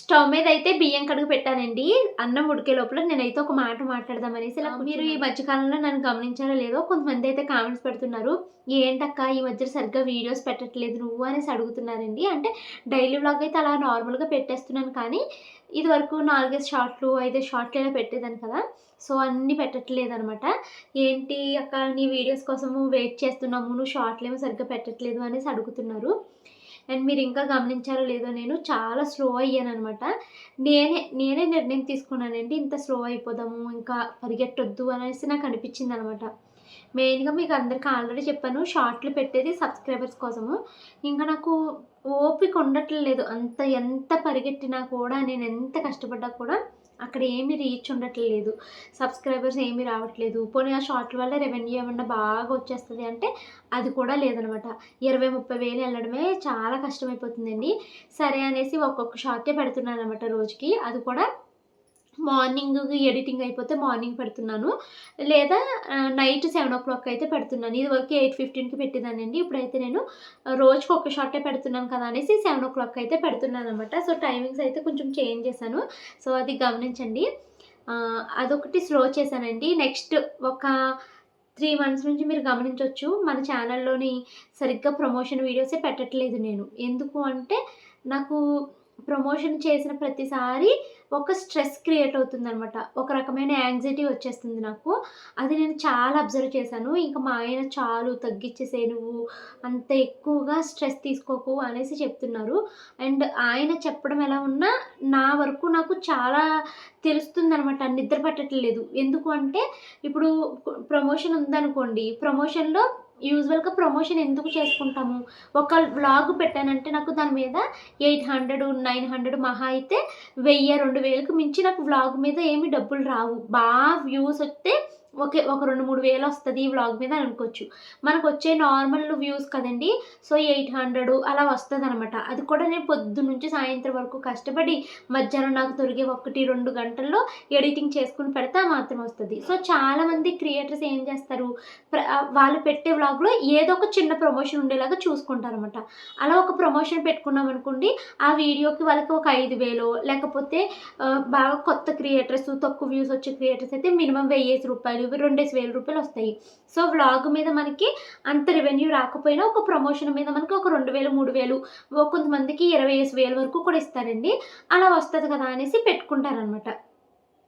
స్టవ్ మీద అయితే బియ్యం కడుగు పెట్టానండి. అన్నం ఉడికే లోపల నేనైతే ఒక మాట మాట్లాడదాం అనేసి ఇలా మీరు ఈ మధ్యకాలంలో నన్ను గమనించారో లేదో కొంతమంది అయితే కామెంట్స్ పెడుతున్నారు. ఏంటక్క ఈ మధ్య సరిగ్గా వీడియోస్ పెట్టట్లేదు నువ్వు? అనేసి అడుగుతున్నారండి. అంటే డైలీ వ్లాగ్ అయితే అలా నార్మల్గా పెట్టేస్తున్నాను కానీ ఇది వరకు నాలుగైదు షార్ట్లు ఐదు షార్ట్లు ఇలా పెట్టేదాన్ని కదా. సో అన్నీ పెట్టట్లేదు అనమాట ఏంటి అక్క నీ వీడియోస్ కోసము వెయిట్ చేస్తున్నాము నువ్వు షార్ట్లు ఏమో సరిగ్గా పెట్టట్లేదు అనేసి అడుగుతున్నారు. అండ్ మీరు ఇంకా గమనించారో లేదో నేను చాలా స్లో అయ్యాను అనమాట నేనే నేనే నిర్ణయం తీసుకున్నానండి ఇంత స్లో అయిపోదాము ఇంకా పరిగెట్టొద్దు అనేసి నాకు అనిపించింది అనమాట మెయిన్గా మీకు అందరికీ ఆల్రెడీ చెప్పాను షార్ట్లు పెట్టేది సబ్స్క్రైబర్స్ కోసము. ఇంకా నాకు ఓపిక ఉండట్లేదు అంత ఎంత పరిగెట్టినా కూడా నేను ఎంత కష్టపడ్డా కూడా అక్కడ ఏమీ రీచ్ ఉండట్లేదు. సబ్స్క్రైబర్స్ ఏమీ రావట్లేదు. పోనీ ఆ షార్ట్ వల్ల రెవెన్యూ ఏమన్నా బాగా వచ్చేస్తుంది అంటే అది కూడా లేదనమాట. ఇరవై ముప్పై వేలు వెళ్ళడమే చాలా కష్టమైపోతుందండి. సరే అనేసి ఒక్కొక్క షార్టే పెడుతున్నాను అనమాట రోజుకి. అది కూడా మార్నింగ్ ఎడిటింగ్ అయిపోతే మార్నింగ్ పెడుతున్నాను. లేదా నైట్ సెవెన్ ఓ క్లాక్ అయితే పెడుతున్నాను. ఇది వరకు ఎయిట్ ఫిఫ్టీన్కి పెట్టేదానండి ఇప్పుడైతే నేను రోజుకి ఒక షార్టే పెడుతున్నాను కదా అనేసి సెవెన్ ఓ క్లాక్ అయితే పెడుతున్నాను అనమాట సో టైమింగ్స్ అయితే కొంచెం చేంజ్ చేశాను. సో అది గమనించండి. అదొకటి స్లో చేశానండి. నెక్స్ట్ ఒక త్రీ మంత్స్ నుంచి మీరు గమనించవచ్చు మన ఛానల్లోని సరిగ్గా ప్రమోషన్ వీడియోసే పెట్టట్లేదు నేను. ఎందుకు అంటే నాకు ప్రమోషన్ చేసిన ప్రతిసారి ఒక స్ట్రెస్ క్రియేట్ అవుతుంది అనమాట ఒక రకమైన యాంగ్జైటీ వచ్చేస్తుంది నాకు. అది నేను చాలా అబ్జర్వ్ చేశాను. ఇంకా మా ఆయన చాలు తగ్గించేసే నువ్వు అంత ఎక్కువగా స్ట్రెస్ తీసుకోకు అనేసి చెప్తున్నారు. అండ్ ఆయన చెప్పడం ఎలా ఉన్నా నా వరకు నాకు చాలా తెలుస్తుంది అనమాట నిద్ర పట్టట్లేదు. ఎందుకు అంటే ఇప్పుడు ప్రమోషన్ ఉందనుకోండి ప్రమోషన్లో యూజువల్గా ప్రమోషన్ ఎందుకు చేసుకుంటాము? ఒక వ్లాగ్ పెట్టానంటే నాకు దాని మీద ఎయిట్ హండ్రెడ్ నైన్ హండ్రెడ్ మహా అయితే వెయ్యి రెండు వేలకు మించి నాకు వ్లాగ్ మీద ఏమి డబ్బులు రావు. బాగా వ్యూస్ వస్తే ఓకే ఒక రెండు మూడు వేలు వస్తుంది ఈ వ్లాగ్ మీద అనుకోవచ్చు. మనకు వచ్చే నార్మల్ వ్యూస్ కదండి సో ఎయిట్ హండ్రెడ్ అలా వస్తుంది అనమాట అది కూడా నేను పొద్దు నుంచి సాయంత్రం వరకు కష్టపడి మధ్యాహ్నం నాకు దొరికే ఒకటి రెండు గంటల్లో ఎడిటింగ్ చేసుకుని పెడితే మాత్రం వస్తుంది. సో చాలామంది క్రియేటర్స్ ఏం చేస్తారు? వాళ్ళు పెట్టే వ్లాగ్లో ఏదో ఒక చిన్న ప్రమోషన్ ఉండేలాగా చూసుకుంటారు అనమాట అలా ఒక ప్రమోషన్ పెట్టుకున్నాం అనుకోండి ఆ వీడియోకి వాళ్ళకి ఒక ఐదు వేలు లేకపోతే బాగా కొత్త క్రియేటర్స్ తక్కువ వ్యూస్ వచ్చే క్రియేటర్స్ అయితే మినిమం వెయ్యేసి రూపాయలు రెండేసి వేల రూపాయలు వస్తాయి. సో వ్లాగ్ మీద మనకి అంత రెవెన్యూ రాకపోయినా ఒక ప్రమోషన్ మీద మనకి ఒక రెండు వేలు మూడు వేలు కొంతమందికి ఇరవై వేల వరకు కూడా ఇస్తారండి. అలా వస్తుంది కదా అనేసి పెట్టుకుంటారనమాట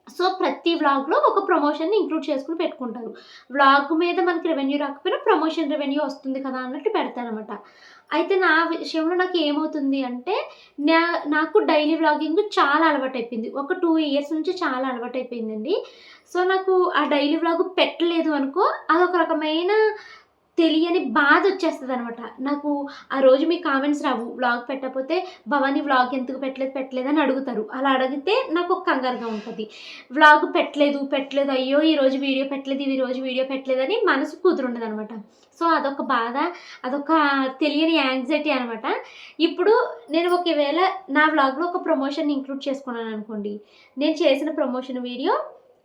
సో ప్రతి వ్లాగ్లో ఒక ప్రమోషన్ని ఇంక్లూడ్ చేసుకుని పెట్టుకుంటారు. వ్లాగ్ మీద మనకి రెవెన్యూ రాకపోయినా ప్రమోషన్ రెవెన్యూ వస్తుంది కదా అన్నట్టు పెడతారనమాట అయితే నా విషయంలో నాకు ఏమవుతుంది అంటే నా నాకు డైలీ వ్లాగింగ్ చాలా అలవాటు అయిపోయింది ఒక టూ ఇయర్స్ నుంచి చాలా అలవాటు అయిపోయిందండి సో నాకు ఆ డైలీ వ్లాగ్ పెట్టలేదు అనుకో అదొక రకమైన తెలియని బాధ వచ్చేస్తుంది అనమాట నాకు ఆ రోజు మీ కామెంట్స్ రావు. వ్లాగ్ పెట్టకపోతే భవానీ వ్లాగ్ ఎందుకు పెట్టలేదు పెట్టలేదు అని అడుగుతారు. అలా అడిగితే నాకు ఒక కంగారుగా ఉంటుంది. వ్లాగ్ పెట్టలేదు పెట్టలేదు అయ్యో ఈరోజు వీడియో పెట్టలేదు ఈ రోజు వీడియో పెట్టలేదు అని మనసు కుదురుండదు అనమాట సో అదొక బాధ అదొక తెలియని యాంగ్జైటీ అనమాట. ఇప్పుడు నేను ఒకవేళ నా వ్లాగ్లో ఒక ప్రమోషన్ ఇంక్లూడ్ చేసుకున్నాను అనుకోండి నేను చేసిన ప్రమోషన్ వీడియో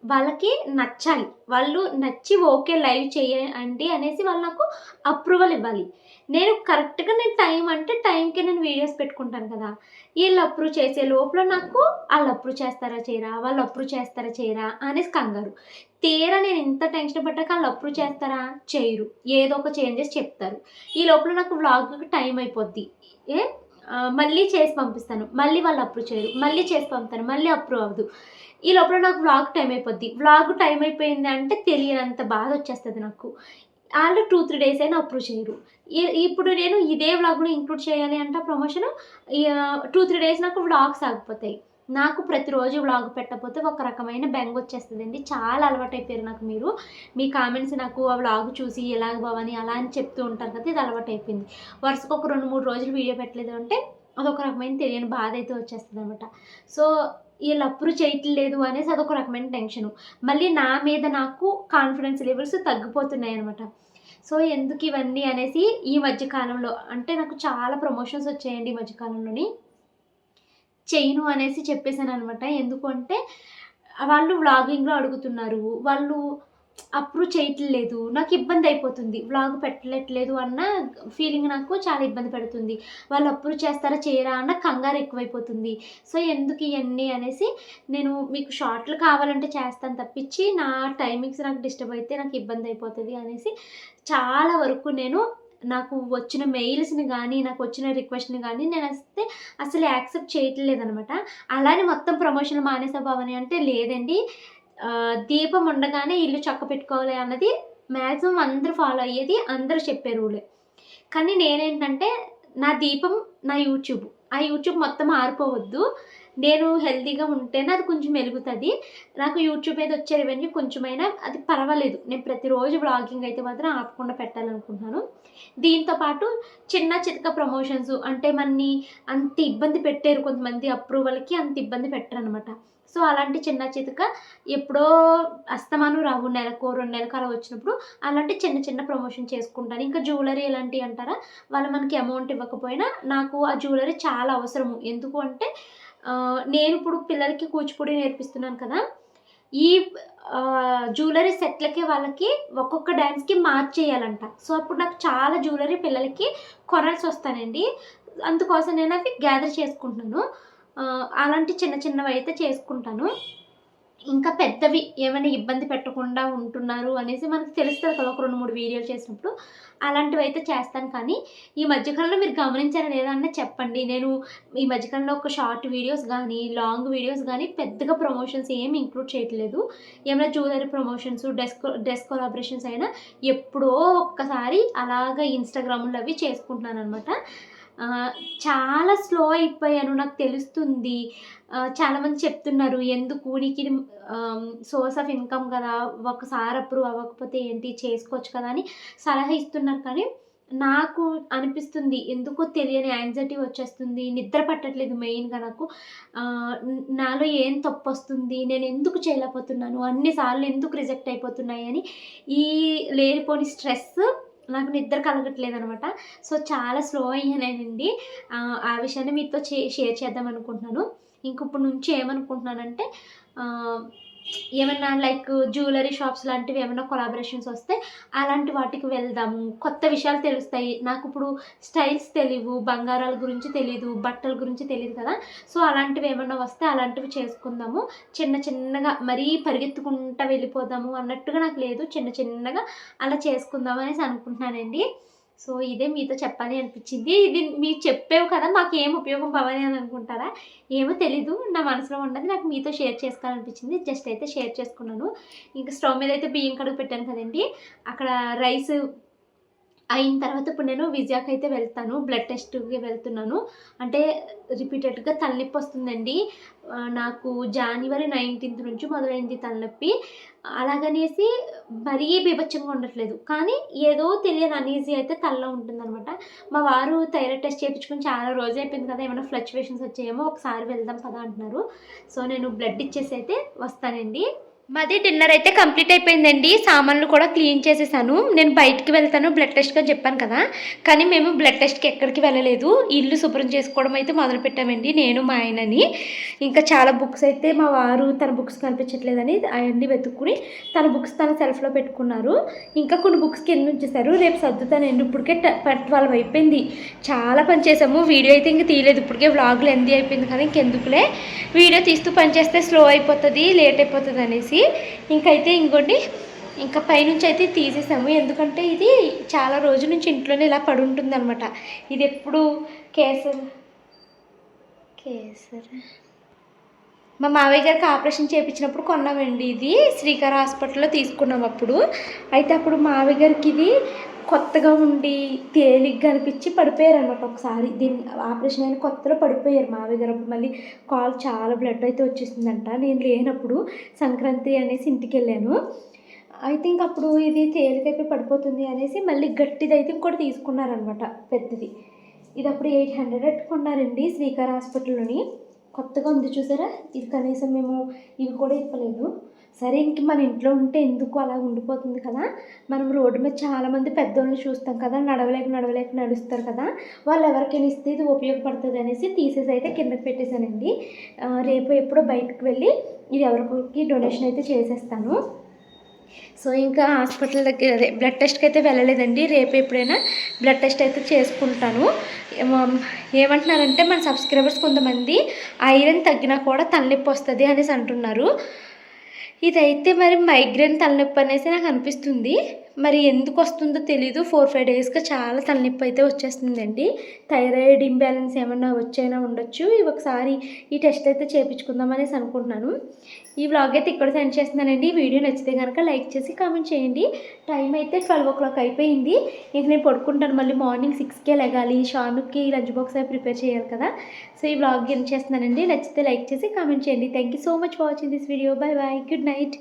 వాళ్ళకి నచ్చాలి. వాళ్ళు నచ్చి ఓకే లైవ్ చేయండి అనేసి వాళ్ళు నాకు అప్రూవల్ ఇవ్వాలి. నేను కరెక్ట్గా నేను టైం అంటే టైంకి నేను వీడియోస్ పెట్టుకుంటాను కదా. వీళ్ళు అప్రూవ్ చేసే లోపల నాకు వాళ్ళు అప్రూవ్ చేస్తారా చేయరా? వాళ్ళు అప్రూవ్ చేస్తారా చేయరా? అనేసి కంగారు. తీరా నేను ఇంత టెన్షన్ పడ్డాక వాళ్ళు అప్రూవ్ చేస్తారా? చేయరు. ఏదో ఒక చేంజెస్ చెప్తారు. ఈ లోపల నాకు వ్లాగ్కి టైం అయిపోద్ది. ఏ? మళ్ళీ చేసి పంపిస్తాను. మళ్ళీ వాళ్ళు అప్రూవ్ చేయరు. మళ్ళీ చేసి పంపుతాను మళ్ళీ అప్రూవ్ అవ్వదు. ఈ లోపల నాకు వ్లాగ్ టైం అయిపోద్ది. వ్లాగ్ టైం అయిపోయింది అంటే తెలియనంత బాధ వచ్చేస్తుంది నాకు. వాళ్ళు టూ త్రీ డేస్ అయినా అప్రూవ్ చేయరు. ఇప్పుడు నేను ఇదే వ్లాగ్లో ఇంక్లూడ్ చేయాలి అంటే ప్రమోషన్ టూ త్రీ డేస్ నాకు వ్లాగ్స్ ఆగిపోతాయి. నాకు ప్రతిరోజు వ్లాగ్ పెట్టకపోతే ఒక రకమైన బెంగ వచ్చేస్తుందండి. చాలా అలవాటు అయిపోయారు నాకు మీరు. మీ కామెంట్స్ నాకు ఆ వ్లాగ్ చూసి ఎలాగ బావని అలా అని చెప్తూ ఉంటారు కదా ఇది అలవాటు అయిపోయింది. వరుసకు ఒక రెండు మూడు రోజులు వీడియో పెట్టలేదు అంటే అదొక రకమైన తెలియని బాధ అయితే వచ్చేస్తుంది అనమాట సో వీళ్ళు అప్రూవ్ చేయట్లేదు అనేసి అదొక రకమైన టెన్షన్ మళ్ళీ నా మీద నాకు కాన్ఫిడెన్స్ లెవెల్స్ తగ్గిపోతున్నాయి అనమాట సో ఎందుకు ఇవన్నీ అనేసి ఈ మధ్యకాలంలో అంటే నాకు చాలా ప్రమోషన్స్ వచ్చాయండి ఈ మధ్యకాలంలోని చేయను అనేసి చెప్పేశాను అనమాట ఎందుకంటే వాళ్ళు వ్లాగింగ్లో అడుగుతున్నారు. వాళ్ళు అప్రూవ్ చేయట్లేదు నాకు ఇబ్బంది అయిపోతుంది వ్లాగ్ పెట్టట్లేదు అన్న ఫీలింగ్ నాకు చాలా ఇబ్బంది పెడుతుంది. వాళ్ళు అప్రూవ్ చేస్తారా చేయరా అన్న కంగారు ఎక్కువైపోతుంది. సో ఎందుకు ఇవన్నీ అనేసి నేను మీకు షార్ట్లు కావాలంటే చేస్తాను తప్పించి నా టైమింగ్స్ నాకు డిస్టర్బ్ అయితే నాకు ఇబ్బంది అయిపోతుంది అనేసి చాలా వరకు నేను నాకు వచ్చిన మెయిల్స్ని కానీ నాకు వచ్చిన రిక్వెస్ట్ని కానీ నేను వస్తే అసలు యాక్సెప్ట్ చేయట్లేదు అనమాట అలానే మొత్తం ప్రమోషన్ మానేసా భావని అంటే లేదండి. దీపం ఉండగానే ఇల్లు చక్క పెట్టుకోవాలి అన్నది మ్యాక్సిమం అందరూ ఫాలో అయ్యేది అందరూ చెప్పే రూలే. కానీ నేనేంటంటే నా దీపం నా యూట్యూబ్. ఆ యూట్యూబ్ మొత్తం ఆరిపోవద్దు. నేను హెల్తీగా ఉంటేనే అది కొంచెం వెలుగుతుంది నాకు యూట్యూబ్ మీద వచ్చే రెవెన్యూ కొంచెమైనా అది పర్వాలేదు. నేను ప్రతిరోజు బ్లాగింగ్ అయితే మాత్రం ఆపకుండా పెట్టాలనుకుంటున్నాను. దీంతో పాటు చిన్న చితక ప్రమోషన్స్ అంటే మనని అంత ఇబ్బంది పెట్టారు కొంతమంది అప్రూవల్కి అంత ఇబ్బంది పెట్టరు అనమాట సో అలాంటి చిన్న చితక ఎప్పుడో అస్తమానం రావు నెలకు రెండు నెలకు అలా వచ్చినప్పుడు అలాంటి చిన్న చిన్న ప్రమోషన్ చేసుకుంటాను. ఇంకా జ్యువెలరీ ఎలాంటివి అంటారా? వాళ్ళు మనకి అమౌంట్ ఇవ్వకపోయినా నాకు ఆ జ్యువెలరీ చాలా అవసరము. ఎందుకు అంటే నేను ఇప్పుడు పిల్లలకి కూచిపూడి నేర్పిస్తున్నాను కదా. ఈ జ్యువెలరీ సెట్లకే వాళ్ళకి ఒక్కొక్క డ్యాన్స్కి మార్చేయాలంట. సో అప్పుడు నాకు చాలా జ్యువెలరీ పిల్లలకి కొనాల్సి వస్తానండి. అందుకోసం నేను అవి గ్యాదర్ చేసుకుంటున్నాను. అలాంటి చిన్న చిన్నవి అయితే చేసుకుంటాను. ఇంకా పెద్దవి ఏమైనా ఇబ్బంది పెట్టకుండా ఉంటున్నారు అనేసి మనకు తెలుస్తుంది కదా ఒక రెండు మూడు వీడియోలు చేసినప్పుడు. అలాంటివి అయితే చేస్తాను కానీ ఈ మధ్యకాలంలో మీరు గమనించారా లేదన్నా చెప్పండి. నేను ఈ మధ్యకాలంలో ఒక షార్ట్ వీడియోస్ కానీ లాంగ్ వీడియోస్ కానీ పెద్దగా ప్రమోషన్స్ ఏమి ఇంక్లూడ్ చేయట్లేదు. ఏమైనా jewellery promotions dress dress collaborations అయినా ఎప్పుడో ఒక్కసారి అలాగ ఇన్స్టాగ్రామ్లో అవి చేసుకుంటున్నాను అనమాట చాలా స్లో అయిపోయాను నాకు తెలుస్తుంది. చాలామంది చెప్తున్నారు ఎందుకు నీకు ఇది సోర్స్ ఆఫ్ ఇన్కమ్ కదా ఒకసారి అప్రూవ్ అవ్వకపోతే ఏంటి చేసుకోవచ్చు కదా అని సలహా ఇస్తున్నారు. కానీ నాకు అనిపిస్తుంది ఎందుకో తెలియని యాంగ్జైటీ వచ్చేస్తుంది నిద్ర పట్టట్లేదు మెయిన్గా నాకు. నాలో ఏం తప్పు వస్తుంది నేను ఎందుకు చేయలేకపోతున్నాను అన్నిసార్లు ఎందుకు రిజెక్ట్ అయిపోతున్నాయి అని ఈ లేనిపోని స్ట్రెస్ నాకు నిద్ర కలగట్లేదు అనమాట సో చాలా స్లో అయ్యానండి. ఆ, విషయాన్ని మీతో షేర్ చేద్దాం అనుకుంటున్నాను ఇంక ఇప్పుడు నుంచి ఏమనుకుంటున్నానంటే ఏమన్నా లైక్ జ్యువెలరీ షాప్స్ లాంటివి ఏమైనా కొలాబరేషన్స్ వస్తే అలాంటి వాటికి వెళ్దాము. కొత్త విషయాలు తెలుస్తాయి. నాకు ఇప్పుడు స్టైల్స్ తెలియవు బంగారాల గురించి తెలియదు బట్టల గురించి తెలియదు కదా. సో అలాంటివి ఏమన్నా వస్తే అలాంటివి చేసుకుందాము. చిన్న చిన్నగా మరీ పరిగెత్తుకుంటా వెళ్ళిపోదాము అన్నట్టుగా నాకు లేదు. చిన్న చిన్నగా అలా చేసుకుందాం అనేసి అనుకుంటున్నానండి. సో ఇదే మీతో చెప్పాలి అనిపించింది. ఇది మీరు చెప్పేవు కదా మాకు ఏం ఉపయోగం పవని అని అనుకుంటారా? ఏమో తెలీదు నా మనసులో ఉన్నది నాకు మీతో షేర్ చేసుకోవాలనిపించింది. జస్ట్ అయితే షేర్ చేసుకున్నాను. ఇంకా స్టవ్ మీద అయితే బియ్యం కడుగు పెట్టాను కదండి. అక్కడ రైస్ అయిన తర్వాత ఇప్పుడు నేను విజయాకి అయితే వెళ్తాను బ్లడ్ టెస్ట్కి వెళ్తున్నాను. అంటే రిపీటెడ్గా తలనొప్పి వస్తుందండి. నాకు జనవరి నైన్టీన్త్ నుంచి మొదలైంది తలనొప్పి. అలాగనేసి మరీ బీభత్సంగా ఉండట్లేదు. కానీ ఏదో తెలియని అనీజీ అయితే తలలో ఉంటుందన్నమాట. మా వారు థైరాయిడ్ టెస్ట్ చేయించుకుని చాలా రోజు అయిపోయింది కదా ఏమైనా ఫ్లక్చువేషన్స్ వచ్చాయేమో ఒకసారి వెళ్దాం కదా అంటున్నారు. సో నేను బ్లడ్ ఇచ్చేసి అయితే వస్తానండి. మాది డిన్నర్ అయితే కంప్లీట్ అయిపోయిందండి. సామాన్లు కూడా క్లీన్ చేసేసాను. నేను బయటికి వెళ్తాను బ్లడ్ టెస్ట్గా చెప్పాను కదా. కానీ మేము బ్లడ్ టెస్ట్కి ఎక్కడికి వెళ్ళలేదు. ఇల్లు శుభ్రం చేసుకోవడం అయితే మొదలు పెట్టామండి. నేను మా ఆయనని. ఇంకా చాలా బుక్స్ అయితే మా వారు తన బుక్స్ కనిపించట్లేదని అవన్నీ వెతుక్కుని తన బుక్స్ తన సెల్ఫ్లో పెట్టుకున్నారు. ఇంకా కొన్ని బుక్స్ కింద ఉంచేశారు. రేపు సర్దుతానండి. ఇప్పటికే ట్వెల్వ్ అయిపోయింది. చాలా పని చేసాము వీడియో అయితే ఇంక తీయలేదు. ఇప్పటికే వ్లాగులు ఎంది అయిపోయింది కానీ ఇంకెందుకులే. వీడియో తీస్తూ పని చేస్తే స్లో అయిపోతుంది లేట్ అయిపోతుంది అనేసి ఇంకైతే ఇంకోటి ఇంకా పైనుంచి అయితే తీసేసాము. ఎందుకంటే ఇది చాలా రోజుల నుంచి ఇంట్లోనే ఇలా పడి ఉంటుంది అనమాట ఇది ఎప్పుడు కేసర్ కేసర్? మా మావయ్య గారికి ఆపరేషన్ చేయించినప్పుడు కొన్నామండి ఇది. శ్రీకర హాస్పిటల్లో తీసుకున్నాం అప్పుడు. అయితే అప్పుడు మావయ్య గారికి ఇది కొత్తగా ఉండి తేలిగ్గా అనిపించి పడిపోయారు అనమాట ఒకసారి. దీన్ని ఆపరేషన్ అయిన కొత్తలో పడిపోయారు మావయ్య గారు. మళ్ళీ కాల్ చాలా బ్లడ్ అయితే వచ్చేసిందంట. నేను లేనప్పుడు సంక్రాంతి అనేసి ఇంటికి వెళ్ళాను. అయితే ఇంక అప్పుడు ఇది తేలికైపోయి పడిపోతుంది అనేసి మళ్ళీ గట్టిది అయితే ఇంకోటి తీసుకున్నారనమాట పెద్దది. ఇది అప్పుడు ఎయిట్ హండ్రెడ్ పెట్టుకున్నారండి శ్రీకర్ హాస్పిటల్లోని కొత్తగా ఉంది చూసారా? ఇది కనీసం మేము ఇవి కూడా ఇవ్వలేదు. సరే ఇంక మన ఇంట్లో ఉంటే ఎందుకు అలా ఉండిపోతుంది కదా? మనం రోడ్డు మీద చాలామంది పెద్దోళ్ళని చూస్తాం కదా నడవలేక నడవలేక నడుస్తారు కదా. వాళ్ళు ఎవరికైనా ఇస్తే ఇది ఉపయోగపడుతుంది అనేసి తీసేసి అయితే కిందకి పెట్టేశానండి. రేపు ఎప్పుడో బయటకు వెళ్ళి ఇది ఎవరికి డొనేషన్ అయితే చేసేస్తాను. సో ఇంకా హాస్పిటల్ దగ్గర అదే బ్లడ్ టెస్ట్కి అయితే వెళ్ళలేదండి. రేపు ఎప్పుడైనా బ్లడ్ టెస్ట్ అయితే చేసుకుంటాను. ఏమంటున్నారంటే మన సబ్స్క్రైబర్స్ కొంతమంది ఐరన్ తగ్గినా కూడా తలనొప్పి వస్తుంది అనేసి అంటున్నారు. ఇదైతే మరి మైగ్రేన్ తలనొప్పి అనేసి నాకు అనిపిస్తుంది. మరి ఎందుకు వస్తుందో తెలీదు. ఫోర్ ఫైవ్ డేస్గా చాలా తలనొప్పి అయితే వచ్చేస్తుందండి. థైరాయిడ్ ఇంబ్యాలెన్స్ ఏమన్నా వచ్చైనా ఉండొచ్చు. ఇవి ఒకసారి ఈ టెస్ట్ అయితే చేయించుకుందాం అనేసి అనుకుంటున్నాను. ఈ వ్లాగ్ అయితే ఇక్కడ సెండ్ చేస్తున్నానండి. వీడియో నచ్చితే కనుక లైక్ చేసి కామెంట్ చేయండి. టైం అయితే ట్వెల్వ్ ఓ క్లాక్ అయిపోయింది. ఇంక నేను పడుకుంటాను. మళ్ళీ మార్నింగ్ సిక్స్కే లెగాలి. షానుకి లంచ్ బాక్స్ అవి ప్రిపేర్ చేయాలి కదా. సో ఈ వ్లాగ్ ఏం చేస్తున్నానండి? నచ్చితే లైక్ చేసి కామెంట్ చేయండి. Thank you so much for watching this video bye bye good night